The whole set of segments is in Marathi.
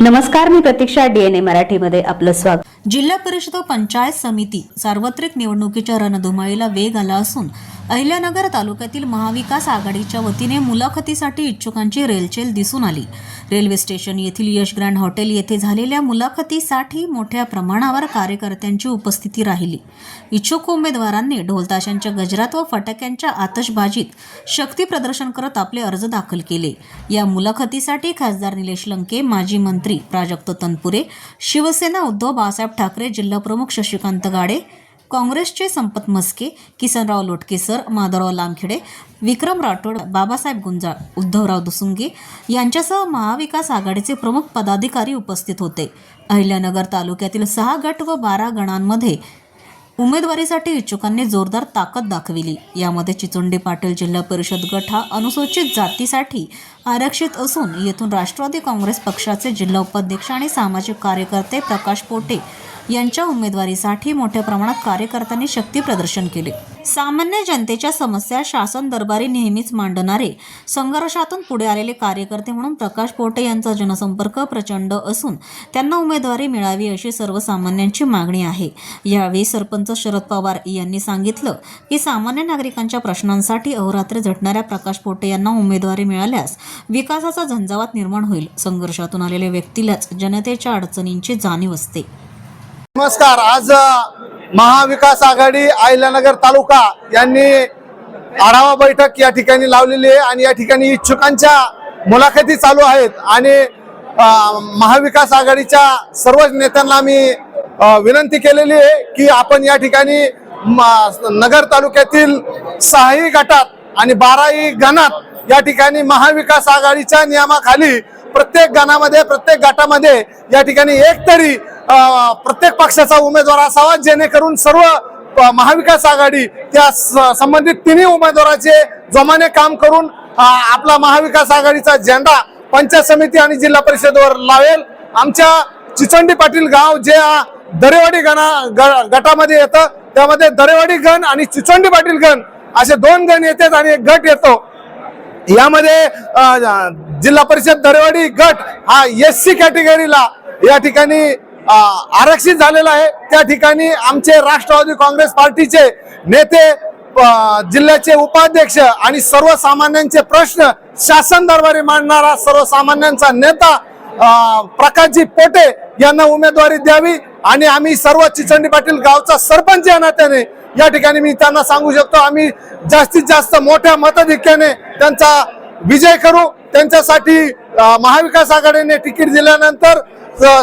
नमस्कार मी प्रतीक्षा डीएनए मराठीमध्ये आपलं स्वागत. जिल्हा परिषद व पंचायत समिती सार्वत्रिक निवडणुकीच्या रणधुमाळीला वेग आला असून अहिल्यानगर तालुक्यातील महाविकास आघाडीच्या वतीने मुलाखतीसाठी इच्छुकांची रेलचेल दिसून आली. रेल्वे स्टेशन येथील यश ग्रँड हॉटेल येथे झालेल्या मुलाखतीसाठी मोठ्या प्रमाणावर कार्यकर्त्यांची उपस्थिती राहिली. इच्छुक उमेदवारांनी ढोलताशांच्या गजरात व फटाक्यांच्या आतषबाजीत शक्ती प्रदर्शन करत आपले अर्ज दाखल केले. या मुलाखतीसाठी खासदार निलेश लंके माजी मंत्री प्राजक्त तनपुरे शिवसेना उद्धव बाळासाहेब ठाकरे जिल्हाप्रमुख शशिकांत गाडे काँग्रेसचे संपत मस्के किसनराव लोटकेसर माधवराव लामखेडे विक्रम राठोड बाबासाहेब गुंजाळ उद्धवराव दुसुंगे यांच्यासह महाविकास आघाडीचे प्रमुख पदाधिकारी उपस्थित होते. अहिल्यानगर तालुक्यातील सहा गट व बारा गणांमध्ये उमेदवारीसाठी इच्छुकांनी जोरदार ताकद दाखविली. यामध्ये चिचुंडी पाटील जिल्हा परिषद गट हा अनुसूचित जातीसाठी आरक्षित असून येथून राष्ट्रवादी काँग्रेस पक्षाचे जिल्हा उपाध्यक्ष आणि सामाजिक कार्यकर्ते प्रकाश पोटे यांच्या उमेदवारीसाठी मोठ्या प्रमाणात कार्यकर्त्यांनी शक्ती प्रदर्शन केले. सामान्य जनतेच्या समस्या शासन दरबारी नेहमीच मांडणारे संघर्षातून पुढे आलेले कार्यकर्ते म्हणून प्रकाश पोटे यांचा जनसंपर्क प्रचंड असून त्यांना उमेदवारी मिळावी अशी सर्वसामान्यांची मागणी आहे. यावेळी सरपंच शरद पवार यांनी सांगितलं की सामान्य नागरिकांच्या प्रश्नांसाठी अहोरात्र झटणाऱ्या प्रकाश पोटे यांना उमेदवारी मिळाल्यास विकासाचा झंझावात निर्माण होईल. संघर्षातून आलेल्या व्यक्तीलाच जनतेच्या अडचणींची जाणीव असते. नमस्कार. आज महाविकास आघाडी अहिल्यानगर तालुका यांनी आढावा बैठक या ठिकाणी लावलेली आहे आणि या ठिकाणी इच्छुकांच्या मुलाखती चालू आहेत. आणि महाविकास आघाडीच्या सर्वच नेत्यांना मी विनंती केलेली आहे की आपण या ठिकाणी नगर तालुक्यातील सहाही गटात आणि बाराही गणात या ठिकाणी महाविकास आघाडीच्या नियमाखाली प्रत्येक गणामध्ये प्रत्येक गटामध्ये या ठिकाणी एक तरी प्रत्येक पक्षाचा उमेदवार असावा जेणेकरून सर्व महाविकास आघाडी त्या स- संबंधित तिन्ही उमेदवाराचे जोमाने काम करून आपला महाविकास आघाडीचा झेंडा पंचायत समिती आणि जिल्हा परिषदवर लावेल. आमच्या चिचंडी पाटील गाव जे दरेवाडी गणा ग- गटामध्ये येतं त्यामध्ये दरेवाडी गण आणि चिचंडी पाटील गण असे दोन गण येतात आणि एक गट येतो. यामध्ये जिल्हा परिषद दरेवाडी गट हा एस सी कॅटेगरीला या ठिकाणी आरक्षित झालेला आहे. त्या ठिकाणी आमचे राष्ट्रवादी काँग्रेस पार्टीचे नेते जिल्ह्याचे उपाध्यक्ष आणि सर्वसामान्यांचे प्रश्न शासन दरबारी मांडणारा सर्वसामान्यांचा नेता प्रकाशजी पोटे यांना उमेदवारी द्यावी आणि आम्ही सर्व चिचंडी पाटील गावचा सरपंच या नात्याने या ठिकाणी मी त्यांना सांगू शकतो. आम्ही जास्तीत जास्त मोठ्या मताधिक्याने त्यांचा विजय करू त्यांच्यासाठी महाविकास आघाडीने तिकीट दिल्यानंतर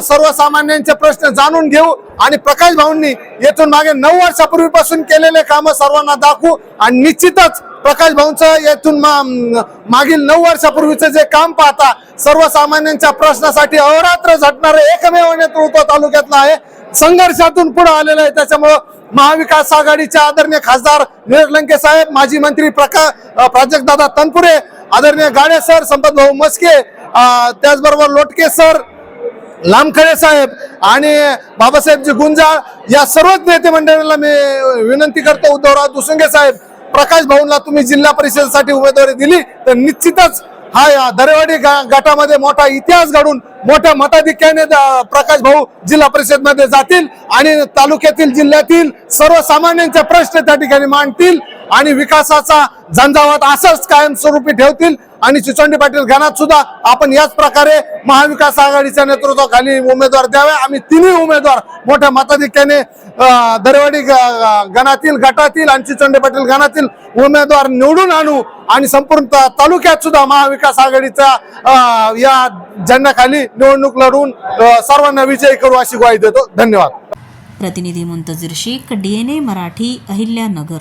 सर्वसामान्यांचे प्रश्न जाणून घेऊ आणि प्रकाश भाऊंनी येथून मागे नऊ वर्षापूर्वीपासून केलेले कामं सर्वांना दाखवू आणि निश्चितच प्रकाश भाऊंचं येथून मा- मागील नऊ वर्षापूर्वीचं जे काम पाहता सर्वसामान्यांच्या प्रश्नासाठी अहोरात्र झटणारं एकमेव नेतृत्व तालुक्यातलं आहे. संघर्षातून पुढे आलेलं आहे. त्याच्यामुळं महाविकास आघाडीचे आदरणीय खासदार निलेश लंके साहेब माजी मंत्री प्रका प्राजक्तदादा तनपुरे आदरणीय गाडे सर संपत भाऊ मस्के त्याचबरोबर लोटके सर लामखडे साहेब आणि बाबासाहेबजी गुंजाळ या सर्वच नेते मंडळींना मी विनंती करतो उद्धवराव दुसंगे साहेब प्रकाश भाऊंना तुम्ही जिल्हा परिषदेसाठी उमेदवारी दिली तर निश्चितच हा या दरेवाडी गा- गटामध्ये मोठा इतिहास घडून मोठ्या मताधिक्याने प्रकाश भाऊ जिल्हा परिषदमध्ये जातील आणि तालुक्यातील जिल्ह्यातील सर्वसामान्यांचे प्रश्न त्या ठिकाणी मांडतील. आणि विकासाचा झंझावात असंच कायमस्वरूपी ठेवतील. आणि चिचोंडी पाटील गणात सुद्धा आपण याच प्रकारे महाविकास आघाडीच्या नेतृत्वाखाली उमेदवार द्यावे. आम्ही तिन्ही उमेदवार मोठ्या मताधिक्याने दरवाडी दरेवाडी ग- गणातील गटातील आणि चिचोंडी पाटील गणातील उमेदवार निवडून आणू. आणि संपूर्ण तालुक्यात सुद्धा महाविकास आघाडीचा या झेंड्याखाली निवडणूक लढवून सर्वांना विजयी करू अशी ग्वाही देतो. धन्यवाद. प्रतिनिधी मुंतजीर शेख डीएनए मराठी अहिल्यानगर.